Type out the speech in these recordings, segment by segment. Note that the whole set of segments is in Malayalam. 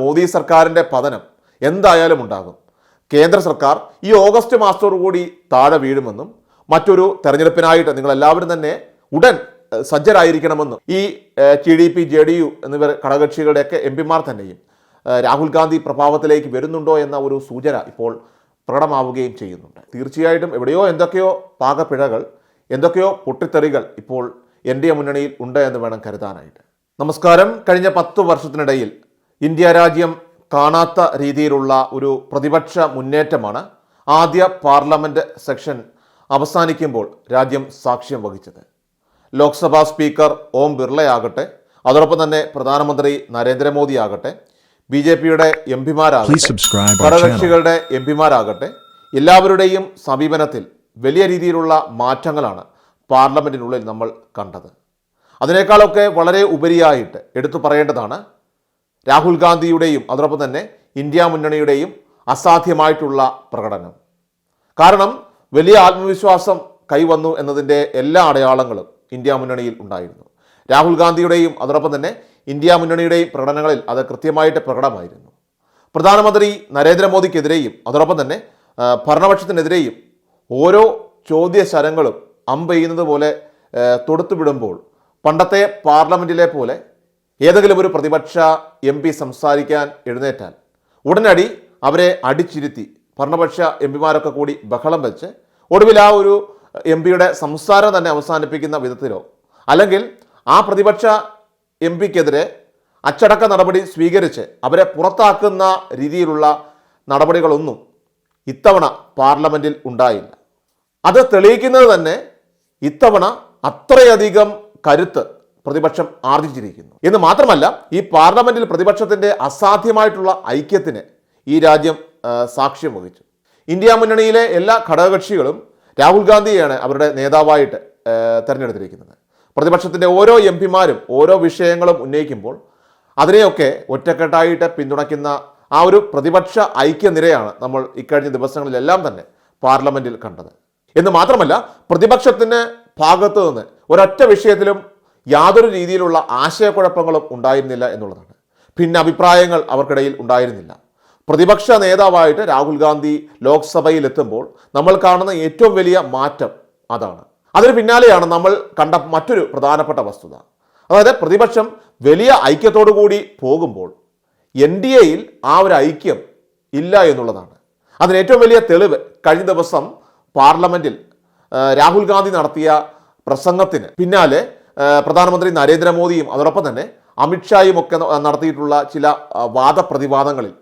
മോദി സർക്കാരിന്റെ പതനം എന്തായാലും ഉണ്ടാകും. കേന്ദ്ര സർക്കാർ ഈ ഓഗസ്റ്റ് മാസത്തോടുകൂടി താഴെ വീഴുമെന്നും മറ്റൊരു തെരഞ്ഞെടുപ്പിനായിട്ട് നിങ്ങൾ എല്ലാവരും തന്നെ ഉടൻ സജ്ജരായിരിക്കണമെന്നും ഈ T D P J D U എന്നിവർ ഘടകകക്ഷികളുടെയൊക്കെ എം പിമാർ തന്നെയും രാഹുൽ ഗാന്ധി പ്രഭാവത്തിലേക്ക് വരുന്നുണ്ടോ എന്ന ഒരു സൂചന ഇപ്പോൾ പ്രകടമാവുകയും ചെയ്യുന്നുണ്ട്. തീർച്ചയായിട്ടും എവിടെയോ എന്തൊക്കെയോ പാകപ്പിഴകൾ എന്തൊക്കെയോ പൊട്ടിത്തെറികൾ ഇപ്പോൾ എൻ ഡി എ മുന്നണിയിൽ ഉണ്ട് എന്ന് വേണം കരുതാനായിട്ട്. നമസ്കാരം. കഴിഞ്ഞ പത്ത് വർഷത്തിനിടയിൽ ഇന്ത്യ രാജ്യം കാണാത്ത രീതിയിലുള്ള ഒരു പ്രതിപക്ഷ മുന്നേറ്റമാണ് ആദ്യ പാർലമെന്റ് സെക്ഷൻ അവസാനിക്കുമ്പോൾ രാജ്യം സാക്ഷ്യം വഹിച്ചത്. ലോക്സഭാ സ്പീക്കർ ഓം ബിർളയാകട്ടെ അതോടൊപ്പം തന്നെ പ്രധാനമന്ത്രി നരേന്ദ്രമോദി ആകട്ടെ ബി ജെ പിയുടെ എം പിമാരാകട്ടെ ഘടകകക്ഷികളുടെ എം പിമാരാകട്ടെ എല്ലാവരുടെയും സമീപനത്തിൽ വലിയ രീതിയിലുള്ള മാറ്റങ്ങളാണ് പാർലമെന്റിനുള്ളിൽ നമ്മൾ കണ്ടത്. അതിനേക്കാളൊക്കെ വളരെ ഉപരിയായിട്ട് എടുത്തു പറയേണ്ടതാണ് രാഹുൽ ഗാന്ധിയുടെയും അതോടൊപ്പം തന്നെ ഇന്ത്യ മുന്നണിയുടെയും അസാധ്യമായിട്ടുള്ള പ്രകടനം. കാരണം വലിയ ആത്മവിശ്വാസം കൈവന്നു എന്നതിന്റെ എല്ലാ അടയാളങ്ങളും ഇന്ത്യ മുന്നണിയിൽ ഉണ്ടായിരുന്നു. രാഹുൽ ഗാന്ധിയുടെയും അതോടൊപ്പം തന്നെ ഇന്ത്യ മുന്നണിയുടെയും പ്രകടനങ്ങളിൽ അത് കൃത്യമായിട്ട് പ്രകടമായിരുന്നു. പ്രധാനമന്ത്രി നരേന്ദ്രമോദിക്കെതിരെയും അതോടൊപ്പം തന്നെ ഭരണപക്ഷത്തിനെതിരെയും ഓരോ ചോദ്യ ശരങ്ങളും അമ്പെയ്യുന്നത് പോലെ തൊടുത്തുവിടുമ്പോൾ പണ്ടത്തെ പാർലമെന്റിലെ പോലെ ഏതെങ്കിലും ഒരു പ്രതിപക്ഷ എം പി സംസാരിക്കാൻ എഴുന്നേറ്റാൽ ഉടനടി അവരെ അടിച്ചിരുത്തി ഭരണപക്ഷ എം പിമാരൊക്കെ കൂടി ബഹളം വെച്ച് ഒടുവിൽ ആ ഒരു എം പിയുടെ സംസാരം തന്നെ അവസാനിപ്പിക്കുന്ന വിധത്തിലോ അല്ലെങ്കിൽ ആ പ്രതിപക്ഷ എം പിക്കെതിരെ അച്ചടക്ക നടപടി സ്വീകരിച്ച് അവരെ പുറത്താക്കുന്ന രീതിയിലുള്ള നടപടികളൊന്നും ഇത്തവണ പാർലമെന്റിൽ ഉണ്ടായില്ല. അത് തെളിയിക്കുന്നത് തന്നെ ഇത്തവണ അത്രയധികം കരുത്ത് പ്രതിപക്ഷം ആർജിച്ചിരിക്കുന്നു. എന്ന് മാത്രമല്ല ഈ പാർലമെന്റിൽ പ്രതിപക്ഷത്തിന്റെ അസാധ്യമായിട്ടുള്ള ഐക്യത്തിന് ഈ രാജ്യം സാക്ഷ്യം വഹിച്ചു. ഇന്ത്യ മുന്നണിയിലെ എല്ലാ ഘടകകക്ഷികളും രാഹുൽ ഗാന്ധിയെയാണ് അവരുടെ നേതാവായിട്ട് തിരഞ്ഞെടുത്തിരിക്കുന്നത്. പ്രതിപക്ഷത്തിന്റെ ഓരോ എം പിമാരും ഓരോ വിഷയങ്ങളും ഉന്നയിക്കുമ്പോൾ അതിനെയൊക്കെ ഒറ്റക്കെട്ടായിട്ട് പിന്തുണയ്ക്കുന്ന ആ ഒരു പ്രതിപക്ഷ ഐക്യനിരയാണ് നമ്മൾ ഇക്കഴിഞ്ഞ ദിവസങ്ങളിലെല്ലാം തന്നെ പാർലമെന്റിൽ കണ്ടത്. എന്ന് മാത്രമല്ല പ്രതിപക്ഷത്തിന് ഭാഗത്തു നിന്ന് ഒരൊറ്റ വിഷയത്തിലും യാതൊരു രീതിയിലുള്ള ആശയക്കുഴപ്പങ്ങളും ഉണ്ടായിരുന്നില്ല എന്നുള്ളതാണ്. ഭിന്ന അഭിപ്രായങ്ങൾ അവർക്കിടയിൽ ഉണ്ടായിരുന്നില്ല. പ്രതിപക്ഷ നേതാവായിട്ട് രാഹുൽ ഗാന്ധി ലോക്സഭയിലെത്തുമ്പോൾ നമ്മൾ കാണുന്ന ഏറ്റവും വലിയ മാറ്റം അതാണ്. അതിന് പിന്നാലെയാണ് നമ്മൾ കണ്ട മറ്റൊരു പ്രധാനപ്പെട്ട വസ്തുത. അതായത് പ്രതിപക്ഷം വലിയ ഐക്യത്തോടു കൂടി പോകുമ്പോൾ എൻ ഡി എയിൽ ആ ഒരു ഐക്യം ഇല്ല എന്നുള്ളതാണ്. അതിന് ഏറ്റവും വലിയ തെളിവ് കഴിഞ്ഞ ദിവസം പാർലമെന്റിൽ രാഹുൽ ഗാന്ധി നടത്തിയ പ്രസംഗത്തിന് പിന്നാലെ പ്രധാനമന്ത്രി നരേന്ദ്രമോദിയും അതോടൊപ്പം തന്നെ അമിത്ഷായും ഒക്കെ നടത്തിയിട്ടുള്ള ചില വാദപ്രതിവാദങ്ങളിൽ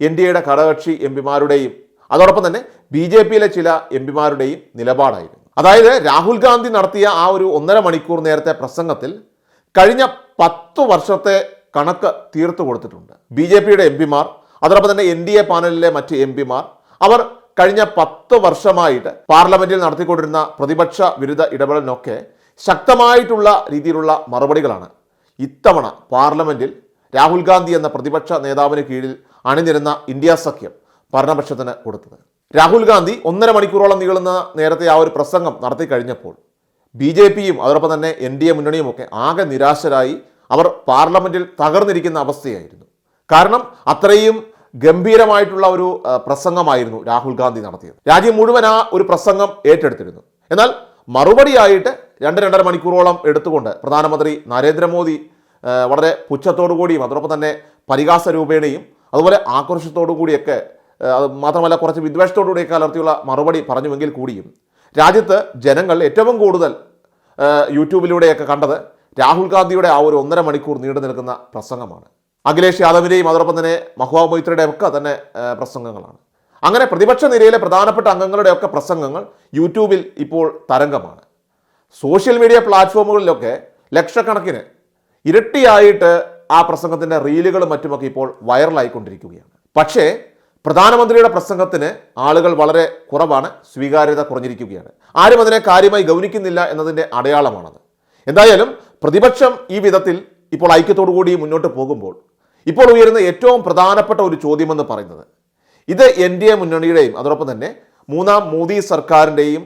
എൻ ഡി എയുടെ ഘടകകക്ഷി എം പിമാരുടെയും അതോടൊപ്പം തന്നെ ബി ജെ പിയിലെ ചില എം പിമാരുടെയും നിലപാടായിരുന്നു. അതായത് രാഹുൽ ഗാന്ധി നടത്തിയ ആ ഒരു ഒന്നര മണിക്കൂർ നേരത്തെ പ്രസംഗത്തിൽ കഴിഞ്ഞ പത്ത് വർഷത്തെ കണക്ക് തീർത്തു കൊടുത്തിട്ടുണ്ട്. ബി ജെ പിയുടെ എം പിമാർ അതോടൊപ്പം തന്നെ എൻ ഡി എ പാനലിലെ മറ്റ് എം പിമാർ അവർ കഴിഞ്ഞ പത്ത് വർഷമായിട്ട് പാർലമെന്റിൽ നടത്തിക്കൊണ്ടിരുന്ന പ്രതിപക്ഷ വിരുദ്ധ ഇടപെടലിനൊക്കെ ശക്തമായിട്ടുള്ള രീതിയിലുള്ള മറുപടികളാണ്. ഇത്തവണ പാർലമെന്റിൽ രാഹുൽ ഗാന്ധി എന്ന പ്രതിപക്ഷ നേതാവിന് കീഴിൽ അണിനിരുന്ന ഇന്ത്യ സഖ്യം ഭരണപക്ഷത്തിന് കൊടുത്തത്. രാഹുൽ ഗാന്ധി ഒന്നര മണിക്കൂറോളം നീളുന്ന നേരത്തെ ആ ഒരു പ്രസംഗം നടത്തി കഴിഞ്ഞപ്പോൾ ബി ജെ പിയും അതോടൊപ്പം തന്നെ എൻ ഡി എ മുന്നണിയുമൊക്കെ ആകെ നിരാശരായി അവർ പാർലമെന്റിൽ തകർന്നിരിക്കുന്ന അവസ്ഥയായിരുന്നു. കാരണം അത്രയും ഗംഭീരമായിട്ടുള്ള ഒരു പ്രസംഗമായിരുന്നു രാഹുൽ ഗാന്ധി നടത്തിയത്. രാജ്യം മുഴുവൻ ആ ഒരു പ്രസംഗം ഏറ്റെടുത്തിരുന്നു. എന്നാൽ മറുപടിയായിട്ട് രണ്ട് രണ്ടര മണിക്കൂറോളം എടുത്തുകൊണ്ട് പ്രധാനമന്ത്രി നരേന്ദ്രമോദി വളരെ പുച്ഛത്തോടു കൂടിയും അതോടൊപ്പം തന്നെ പരിഹാസ രൂപേണയും അതുപോലെ ആക്രോശത്തോടു കൂടിയൊക്കെ മാത്രമല്ല കുറച്ച് വിദ്വേഷത്തോടു കൂടിയൊക്കെ കലർത്തിയുള്ള മറുപടി പറഞ്ഞുവെങ്കിൽ കൂടിയും. രാജ്യത്ത് ജനങ്ങൾ ഏറ്റവും കൂടുതൽ യൂട്യൂബിലൂടെയൊക്കെ കണ്ടത് രാഹുൽ ഗാന്ധിയുടെ ആ ഒരു ഒന്നര മണിക്കൂർ നീണ്ടു നിൽക്കുന്ന പ്രസംഗമാണ്. അഖിലേഷ് യാദവിന്റെയും അതോടൊപ്പം തന്നെ മഹുവാ മൊയ്ത്രയുടെയും ഒക്കെ തന്നെ പ്രസംഗങ്ങളാണ്. അങ്ങനെ പ്രതിപക്ഷ നിരയിലെ പ്രധാനപ്പെട്ട അംഗങ്ങളുടെയൊക്കെ പ്രസംഗങ്ങൾ യൂട്യൂബിൽ ഇപ്പോൾ തരംഗമാണ്. സോഷ്യൽ മീഡിയ പ്ലാറ്റ്ഫോമുകളിലൊക്കെ ലക്ഷക്കണക്കിന് ഇരട്ടിയായിട്ട് ആ പ്രസംഗത്തിന്റെ റീലുകളും മറ്റുമൊക്കെ ഇപ്പോൾ വൈറലായിക്കൊണ്ടിരിക്കുകയാണ്. പക്ഷേ പ്രധാനമന്ത്രിയുടെ പ്രസംഗത്തിന് ആളുകൾ വളരെ കുറവാണ് സ്വീകാര്യത കുറഞ്ഞിരിക്കുകയാണ്. ആരും അതിനെ കാര്യമായി ഗൗനിക്കുന്നില്ല എന്നതിന്റെ അടയാളമാണത്. എന്തായാലും പ്രതിപക്ഷം ഈ വിധത്തിൽ ഇപ്പോൾ ഐക്യത്തോടു കൂടി മുന്നോട്ട് പോകുമ്പോൾ ഇപ്പോൾ ഉയരുന്ന ഏറ്റവും പ്രധാനപ്പെട്ട ഒരു ചോദ്യമെന്ന് പറയുന്നത് ഇത് എൻ ഡി എ മുന്നണിയുടെയും അതോടൊപ്പം തന്നെ മൂന്നാം മോദി സർക്കാരിന്റെയും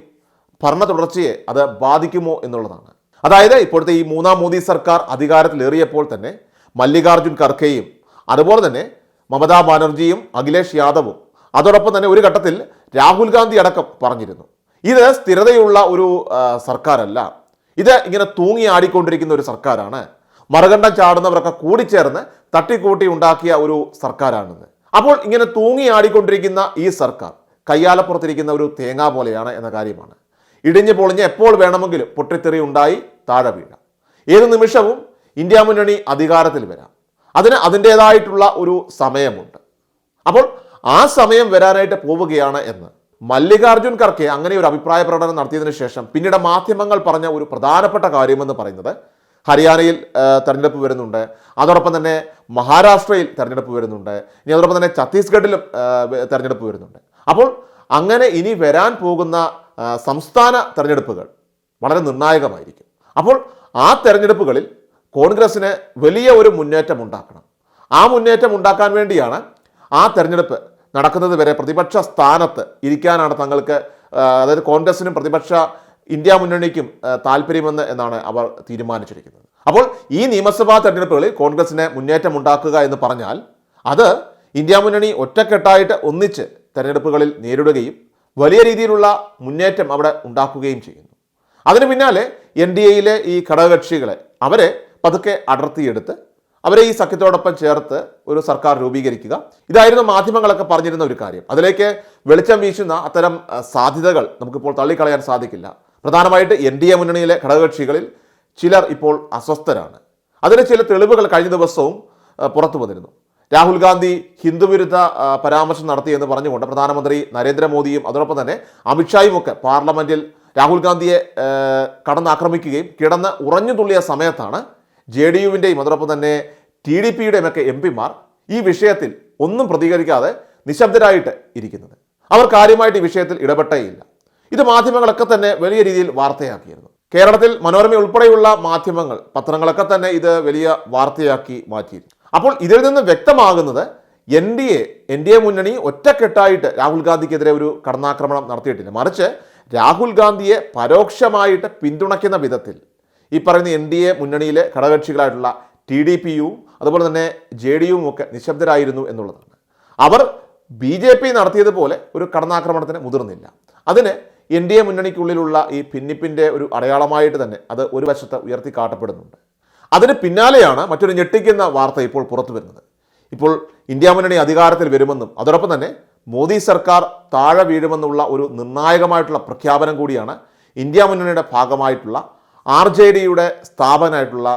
ഭരണ തുടർച്ചയെ അത് ബാധിക്കുമോ എന്നുള്ളതാണ്. അതായത് ഇപ്പോഴത്തെ ഈ മൂന്നാം മോദി സർക്കാർ അധികാരത്തിലേറിയപ്പോൾ തന്നെ മല്ലികാർജുൻ ഖർഗെയും അതുപോലെ തന്നെ മമതാ ബാനർജിയും അഖിലേഷ് യാദവും അതോടൊപ്പം തന്നെ ഒരു ഘട്ടത്തിൽ രാഹുൽ ഗാന്ധി അടക്കം പറഞ്ഞിരുന്നു. ഇത് സ്ഥിരതയുള്ള ഒരു സർക്കാരല്ല. ഇത് ഇങ്ങനെ തൂങ്ങി ആടിക്കൊണ്ടിരിക്കുന്ന ഒരു സർക്കാരാണ്. മറുകണ്ഠം ചാടുന്നവരൊക്കെ കൂടിച്ചേർന്ന് തട്ടിക്കൂട്ടി ഉണ്ടാക്കിയ ഒരു സർക്കാരാണെന്ന് അപ്പോൾ ഇങ്ങനെ തൂങ്ങി ആടിക്കൊണ്ടിരിക്കുന്ന ഈ സർക്കാർ കയ്യാലപ്പുറത്തിരിക്കുന്ന ഒരു തേങ്ങ പോലെയാണ് എന്ന കാര്യമാണ്. ഇടിഞ്ഞു പൊളിഞ്ഞ് എപ്പോൾ വേണമെങ്കിലും പൊട്ടിത്തെറി ഉണ്ടായി താഴെ വീഴാം. ഏത് നിമിഷവും ഇന്ത്യ മുന്നണി അധികാരത്തിൽ വരാം. അതിന് അതിന്റേതായിട്ടുള്ള ഒരു സമയമുണ്ട്. അപ്പോൾ ആ സമയം വരാനായിട്ട് പോവുകയാണ് എന്ന് മല്ലികാർജുൻ ഖർക്കെ അങ്ങനെ ഒരു അഭിപ്രായ പ്രകടനം നടത്തിയതിനു ശേഷം പിന്നീട് മാധ്യമങ്ങൾ പറഞ്ഞ ഒരു പ്രധാനപ്പെട്ട കാര്യമെന്ന് പറയുന്നത് ഹരിയാനയിൽ തെരഞ്ഞെടുപ്പ് വരുന്നുണ്ട്. അതോടൊപ്പം തന്നെ മഹാരാഷ്ട്രയിൽ തെരഞ്ഞെടുപ്പ് വരുന്നുണ്ട്. ഇനി അതോടൊപ്പം തന്നെ ഛത്തീസ്ഗഡിലും തെരഞ്ഞെടുപ്പ് വരുന്നുണ്ട്. അപ്പോൾ അങ്ങനെ ഇനി വരാൻ പോകുന്ന സംസ്ഥാന തെരഞ്ഞെടുപ്പുകൾ വളരെ നിർണായകമായിരിക്കും. അപ്പോൾ ആ തെരഞ്ഞെടുപ്പുകളിൽ കോൺഗ്രസ്സിന് വലിയ ഒരു മുന്നേറ്റം ഉണ്ടാക്കണം. ആ മുന്നേറ്റം ഉണ്ടാക്കാൻ വേണ്ടിയാണ് ആ തെരഞ്ഞെടുപ്പ് നടക്കുന്നത് വരെ പ്രതിപക്ഷ സ്ഥാനത്ത് ഇരിക്കാനാണ് തങ്ങൾക്ക് അതായത് കോൺഗ്രസിനും പ്രതിപക്ഷ ഇന്ത്യ മുന്നണിക്കും താല്പര്യമെന്ന് എന്നാണ് അവർ തീരുമാനിച്ചിരിക്കുന്നത്. അപ്പോൾ ഈ നിയമസഭാ തെരഞ്ഞെടുപ്പുകളിൽ കോൺഗ്രസിന് മുന്നേറ്റം ഉണ്ടാക്കുക എന്ന് പറഞ്ഞാൽ അത് ഇന്ത്യ മുന്നണി ഒറ്റക്കെട്ടായിട്ട് ഒന്നിച്ച് തെരഞ്ഞെടുപ്പുകളിൽ നേരിടുകയും വലിയ രീതിയിലുള്ള മുന്നേറ്റം അവിടെ ഉണ്ടാക്കുകയും ചെയ്യുന്നു. അതിന് പിന്നാലെ എൻ ഡി എയിലെ ഈ ഘടകകക്ഷികളെ അവരെ പതുക്കെ അടർത്തിയെടുത്ത് അവരെ ഈ സഖ്യത്തോടൊപ്പം ചേർത്ത് ഒരു സർക്കാർ രൂപീകരിക്കുക. ഇതായിരുന്നു മാധ്യമങ്ങളൊക്കെ പറഞ്ഞിരുന്ന ഒരു കാര്യം. അതിലേക്ക് വെളിച്ചം വീശുന്ന അത്തരം സാധ്യതകൾ നമുക്കിപ്പോൾ തള്ളിക്കളയാൻ സാധിക്കില്ല. പ്രധാനമായിട്ട് എൻ ഡി എ മുന്നണിയിലെ ഘടകകക്ഷികളിൽ ചിലർ ഇപ്പോൾ അസ്വസ്ഥരാണ്. അതിന് ചില തെളിവുകൾ കഴിഞ്ഞ ദിവസവും പുറത്തു വന്നിരുന്നു. രാഹുൽ ഗാന്ധി ഹിന്ദുവിരുദ്ധ പരാമർശം നടത്തിയെന്ന് പറഞ്ഞുകൊണ്ട് പ്രധാനമന്ത്രി നരേന്ദ്രമോദിയും അതോടൊപ്പം തന്നെ അമിത്ഷായും ഒക്കെ പാർലമെന്റിൽ രാഹുൽ ഗാന്ധിയെ കടന്നാക്രമിക്കുകയും കിടന്ന് ഉറഞ്ഞു തുള്ളിയ സമയത്താണ് ജെ ഡി യുവിന്റെയും അതോടൊപ്പം തന്നെ ടി ഡി പിയുടെയും ഒക്കെ എം പിമാർ ഈ വിഷയത്തിൽ ഒന്നും പ്രതികരിക്കാതെ നിശബ്ദരായിട്ട് ഇരിക്കുന്നത്. അവർ കാര്യമായിട്ട് ഈ വിഷയത്തിൽ ഇടപെട്ടേയില്ല. ഇത് മാധ്യമങ്ങളൊക്കെ തന്നെ വലിയ രീതിയിൽ വാർത്തയാക്കിയിരുന്നു. കേരളത്തിൽ മനോരമ ഉൾപ്പെടെയുള്ള മാധ്യമങ്ങൾ പത്രങ്ങളൊക്കെ തന്നെ ഇത് വലിയ വാർത്തയാക്കി മാറ്റിയിരുന്നു. അപ്പോൾ ഇതിൽ നിന്ന് വ്യക്തമാകുന്നത് N D A N D A മുന്നണി ഒറ്റക്കെട്ടായിട്ട് രാഹുൽ ഗാന്ധിക്കെതിരെ ഒരു കടന്നാക്രമണം നടത്തിയിട്ടില്ല. മറിച്ച് രാഹുൽ ഗാന്ധിയെ പരോക്ഷമായിട്ട് പിന്തുണയ്ക്കുന്ന വിധത്തിൽ ഈ പറയുന്ന എൻ ഡി എ മുന്നണിയിലെ ഘടകകക്ഷികളായിട്ടുള്ള ടി ഡി പി യു അതുപോലെ തന്നെ ജെ ഡി യുവും ഒക്കെ നിശബ്ദരായിരുന്നു എന്നുള്ളതാണ്. അവർ ബി ജെ പി നടത്തിയതുപോലെ ഒരു കടന്നാക്രമണത്തിന് മുതിർന്നില്ല. അതിന് എൻ ഡി എ മുന്നണിക്കുള്ളിലുള്ള ഈ ഭിന്നിപ്പിന്റെ ഒരു അടയാളമായിട്ട് തന്നെ അത് ഒരു വശത്ത് ഉയർത്തി കാട്ടപ്പെടുന്നുണ്ട്. അതിന് പിന്നാലെയാണ് മറ്റൊരു ഞെട്ടിക്കുന്ന വാർത്ത ഇപ്പോൾ പുറത്തു വരുന്നത്. ഇപ്പോൾ ഇന്ത്യ മുന്നണി അധികാരത്തിൽ വരുമെന്നും അതോടൊപ്പം തന്നെ മോദി സർക്കാർ താഴെ വീഴുമെന്നുള്ള ഒരു നിർണായകമായിട്ടുള്ള പ്രഖ്യാപനം കൂടിയാണ് ഇന്ത്യ മുന്നണിയുടെ ഭാഗമായിട്ടുള്ള ആർ ജെ ഡിയുടെ സ്ഥാപനമായിട്ടുള്ള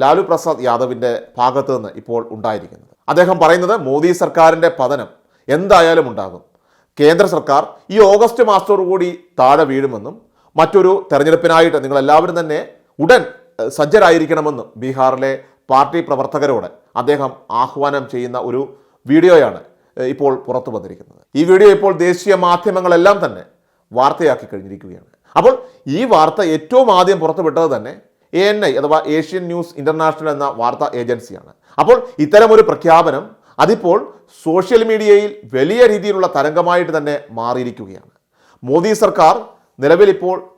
ലാലു പ്രസാദ് യാദവിന്റെ ഭാഗത്ത് നിന്ന് ഇപ്പോൾ ഉണ്ടായിരിക്കുന്നത്. അദ്ദേഹം പറയുന്നത് മോദി സർക്കാരിന്റെ പതനം എന്തായാലും ഉണ്ടാകും. കേന്ദ്ര സർക്കാർ ഈ ഓഗസ്റ്റ് മാസത്തോടു കൂടി താഴെ വീഴുമെന്നും മറ്റൊരു തെരഞ്ഞെടുപ്പിനായിട്ട് നിങ്ങളെല്ലാവരും തന്നെ ഉടൻ സജ്ജരായിരിക്കണമെന്നും ബീഹാറിലെ പാർട്ടി പ്രവർത്തകരോട് അദ്ദേഹം ആഹ്വാനം ചെയ്യുന്ന ഒരു വീഡിയോയാണ് ഇപ്പോൾ പുറത്തു വന്നിരിക്കുന്നത്. ഈ വീഡിയോ ഇപ്പോൾ ദേശീയ മാധ്യമങ്ങളെല്ലാം തന്നെ വാർത്തയാക്കി കഴിഞ്ഞിരിക്കുകയാണ്. അപ്പോൾ ഈ വാർത്ത ഏറ്റവും ആദ്യം പുറത്തുവിട്ടത് തന്നെ എ എൻ ഐ അഥവാ ഏഷ്യൻ ന്യൂസ് ഇന്റർനാഷണൽ എന്ന വാർത്താ ഏജൻസിയാണ്. അപ്പോൾ ഇത്തരം ഒരു പ്രഖ്യാപനം അതിപ്പോൾ സോഷ്യൽ മീഡിയയിൽ വലിയ രീതിയിലുള്ള തരംഗമായിട്ട് തന്നെ മാറിയിരിക്കുകയാണ്. മോദി സർക്കാർ നിലവിലിപ്പോൾ ആ,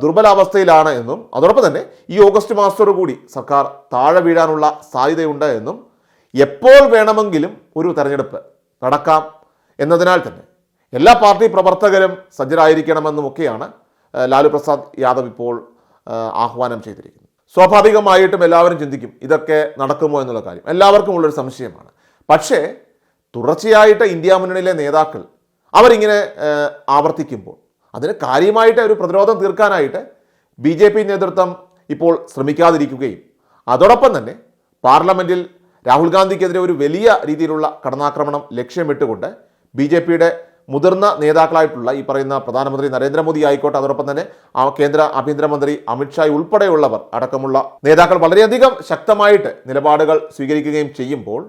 ദുർബലാവസ്ഥയിലാണ് എന്നും അതോടൊപ്പം തന്നെ ഈ ഓഗസ്റ്റ് മാസത്തോടു കൂടി സർക്കാർ താഴെ വീഴാനുള്ള സാധ്യതയുണ്ട് എന്നും എപ്പോൾ വേണമെങ്കിലും ഒരു തെരഞ്ഞെടുപ്പ് നടക്കാം എന്നതിനാൽ തന്നെ എല്ലാ പാർട്ടി പ്രവർത്തകരും സജ്ജരായിരിക്കണമെന്നുമൊക്കെയാണ് ലാലു പ്രസാദ് യാദവ് ഇപ്പോൾ ആഹ്വാനം ചെയ്തിരിക്കുന്നത്. സ്വാഭാവികമായിട്ടും എല്ലാവരും ചിന്തിക്കും ഇതൊക്കെ നടക്കുമോ എന്നുള്ള കാര്യം. എല്ലാവർക്കും ഉള്ളൊരു സംശയമാണ്. പക്ഷേ തുടർച്ചയായിട്ട് ഇന്ത്യ മുന്നണിയിലെ നേതാക്കൾ അവരിങ്ങനെ ആവർത്തിക്കുമ്പോൾ അതിന് കാര്യമായിട്ട് ഒരു പ്രതിരോധം തീർക്കാനായിട്ട് ബി ജെ പി നേതൃത്വം ഇപ്പോൾ ശ്രമിക്കാതിരിക്കുകയും അതോടൊപ്പം തന്നെ പാർലമെന്റിൽ രാഹുൽ ഗാന്ധിക്കെതിരെ ഒരു വലിയ രീതിയിലുള്ള കടന്നാക്രമണം ലക്ഷ്യമിട്ടുകൊണ്ട് ബി ജെ പിയുടെ മുതിർന്ന നേതാക്കളായിട്ടുള്ള ഈ പറയുന്ന പ്രധാനമന്ത്രി നരേന്ദ്രമോദി ആയിക്കോട്ടെ അതോടൊപ്പം തന്നെ കേന്ദ്ര ആഭ്യന്തരമന്ത്രി അമിത്ഷായ് ഉൾപ്പെടെയുള്ളവർ അടക്കമുള്ള നേതാക്കൾ വളരെയധികം ശക്തമായിട്ട് നിലപാടുകൾ സ്വീകരിക്കുകയും ചെയ്യുമ്പോൾ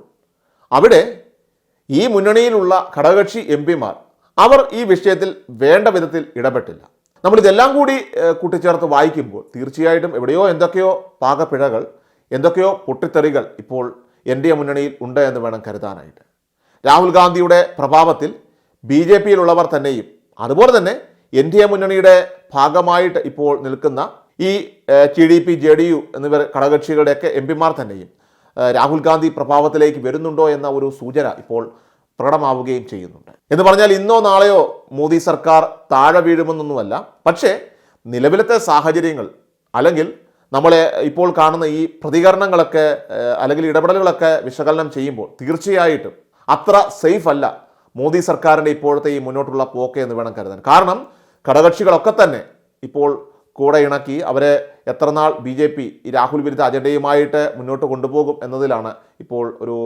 അവിടെ ഈ മുന്നണിയിലുള്ള ഘടകകക്ഷി എം പിമാർ അവർ ഈ വിഷയത്തിൽ വേണ്ട വിധത്തിൽ ഇടപെട്ടില്ല. നമ്മൾ ഇതെല്ലാം കൂടി കൂട്ടിച്ചേർത്ത് വായിക്കുമ്പോൾ തീർച്ചയായിട്ടും എവിടെയോ എന്തൊക്കെയോ പാകപ്പിഴകൾ എന്തൊക്കെയോ പൊട്ടിത്തെറികൾ ഇപ്പോൾ എൻ ഡി എ മുന്നണിയിൽ ഉണ്ട് എന്ന് വേണം കരുതാനായിട്ട്. രാഹുൽ ഗാന്ധിയുടെ പ്രഭാവത്തിൽ ബി ജെ പിയിലുള്ളവർ തന്നെയും അതുപോലെ തന്നെ എൻ ഡി എ മുന്നണിയുടെ ഭാഗമായിട്ട് ഇപ്പോൾ നിൽക്കുന്ന ഈ T D P J D U എന്നിവർ ഘടകകക്ഷികളുടെയൊക്കെ എം പിമാർ തന്നെയും രാഹുൽ ഗാന്ധി പ്രഭാവത്തിലേക്ക് വരുന്നുണ്ടോ എന്ന ഒരു സൂചന ഇപ്പോൾ പ്രകടമാവുകയും ചെയ്യുന്നുണ്ട്. എന്ന് പറഞ്ഞാൽ ഇന്നോ നാളെയോ മോദി സർക്കാർ താഴെ വീഴുമെന്നൊന്നുമല്ല. പക്ഷേ നിലവിലത്തെ സാഹചര്യങ്ങൾ അല്ലെങ്കിൽ നമ്മളെ ഇപ്പോൾ കാണുന്ന ഈ പ്രതികരണങ്ങളൊക്കെ അല്ലെങ്കിൽ ഇടപെടലുകളൊക്കെ വിശകലനം ചെയ്യുമ്പോൾ തീർച്ചയായിട്ടും അത്ര സേഫ് അല്ല മോദി സർക്കാരിന്റെ ഇപ്പോഴത്തെ ഈ മുന്നോട്ടുള്ള പോക്ക് എന്ന് വേണം കരുതാൻ. കാരണം ഘടകക്ഷികളൊക്കെ തന്നെ ഇപ്പോൾ കൂടെ ഇണക്കി അവരെ എത്രനാൾ ബി ജെ പി ഈ രാഹുൽ വിരുദ്ധ അജണ്ടയുമായിട്ട് മുന്നോട്ട് കൊണ്ടുപോകും എന്നതിലാണ് ഇപ്പോൾ ഒരു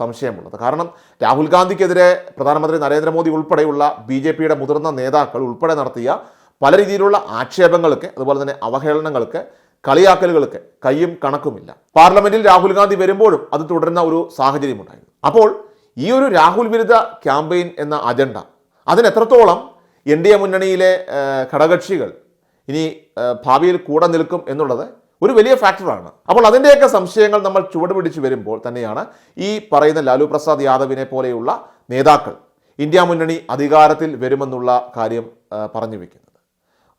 സംശയമുള്ളത്. കാരണം രാഹുൽ ഗാന്ധിക്കെതിരെ പ്രധാനമന്ത്രി നരേന്ദ്രമോദി ഉൾപ്പെടെയുള്ള ബി ജെ പിയുടെ മുതിർന്ന നേതാക്കൾ ഉൾപ്പെടെ നടത്തിയ പല രീതിയിലുള്ള ആക്ഷേപങ്ങൾക്ക് അതുപോലെ തന്നെ അവഹേളനങ്ങൾക്ക് കളിയാക്കലുകൾക്ക് കയ്യും കണക്കുമില്ല. പാർലമെന്റിൽ രാഹുൽ ഗാന്ധി വരുമ്പോഴും അത് തുടരുന്ന ഒരു സാഹചര്യമുണ്ടായിരുന്നു. അപ്പോൾ ഈ ഒരു രാഹുൽ വിരുദ്ധ ക്യാമ്പയിൻ എന്ന അജണ്ട അതിനെത്രത്തോളം എൻ ഡി എ മുന്നണിയിലെ ഘടകക്ഷികൾ ഇനി ഭാവിയിൽ കൂടെ നിൽക്കും എന്നുള്ളത് ഒരു വലിയ ഫാക്ടറാണ്. അപ്പോൾ അതിന്റെയൊക്കെ സംശയങ്ങൾ നമ്മൾ ചുവട് പിടിച്ച് വരുമ്പോൾ തന്നെയാണ് ഈ പറയുന്ന ലാലു പ്രസാദ് യാദവിനെ പോലെയുള്ള നേതാക്കൾ ഇന്ത്യ മുന്നണി അധികാരത്തിൽ വരുമെന്നുള്ള കാര്യം പറഞ്ഞു വയ്ക്കുന്നത്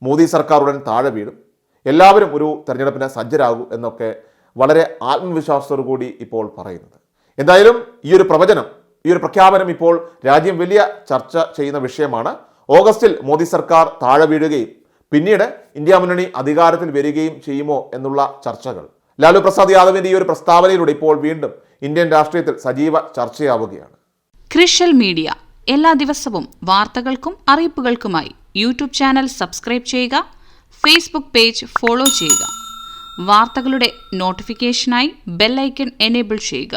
മോദി സർക്കാർ താഴെ വീഴും. എല്ലാവരും ഒരു തെരഞ്ഞെടുപ്പിന് സജ്ജരാകൂ എന്നൊക്കെ വളരെ ആത്മവിശ്വാസത്തോടു കൂടി ഇപ്പോൾ പറയുന്നത്. എന്തായാലും ഈ ഒരു പ്രവചനം ഈ ഒരു പ്രഖ്യാപനം ഇപ്പോൾ രാജ്യം വലിയ ചർച്ച ചെയ്യുന്ന വിഷയമാണ്. ഓഗസ്റ്റിൽ മോദി സർക്കാർ താഴെ വീഴുകയും പിന്നീട് ഇന്ത്യ മുന്നണി അധികാരത്തിൽ വരികയും ചെയ്യുമോ എന്നുള്ള ചർച്ചകൾ. ലാലു പ്രസാദ് യാദവിന്റെ ഈ ഒരു പ്രസ്താവനയിലൂടെ ഇപ്പോൾ വീണ്ടും ഇന്ത്യൻ രാഷ്ട്രീയത്തിൽ സജീവ ചർച്ചയാവുകയാണ്. ക്രിഷ്യൽ മീഡിയ. എല്ലാ ദിവസവും വാർത്തകൾക്കും അറിയിപ്പുകൾക്കുമായി യൂട്യൂബ് ചാനൽ സബ്സ്ക്രൈബ് ചെയ്യുക ഫേസ്ബുക്ക് പേജ് ഫോളോ ചെയ്യുക. വാർത്തകളുടെ നോട്ടിഫിക്കേഷനായി ബെല്ലൈക്കൺ എനേബിൾ ചെയ്യുക.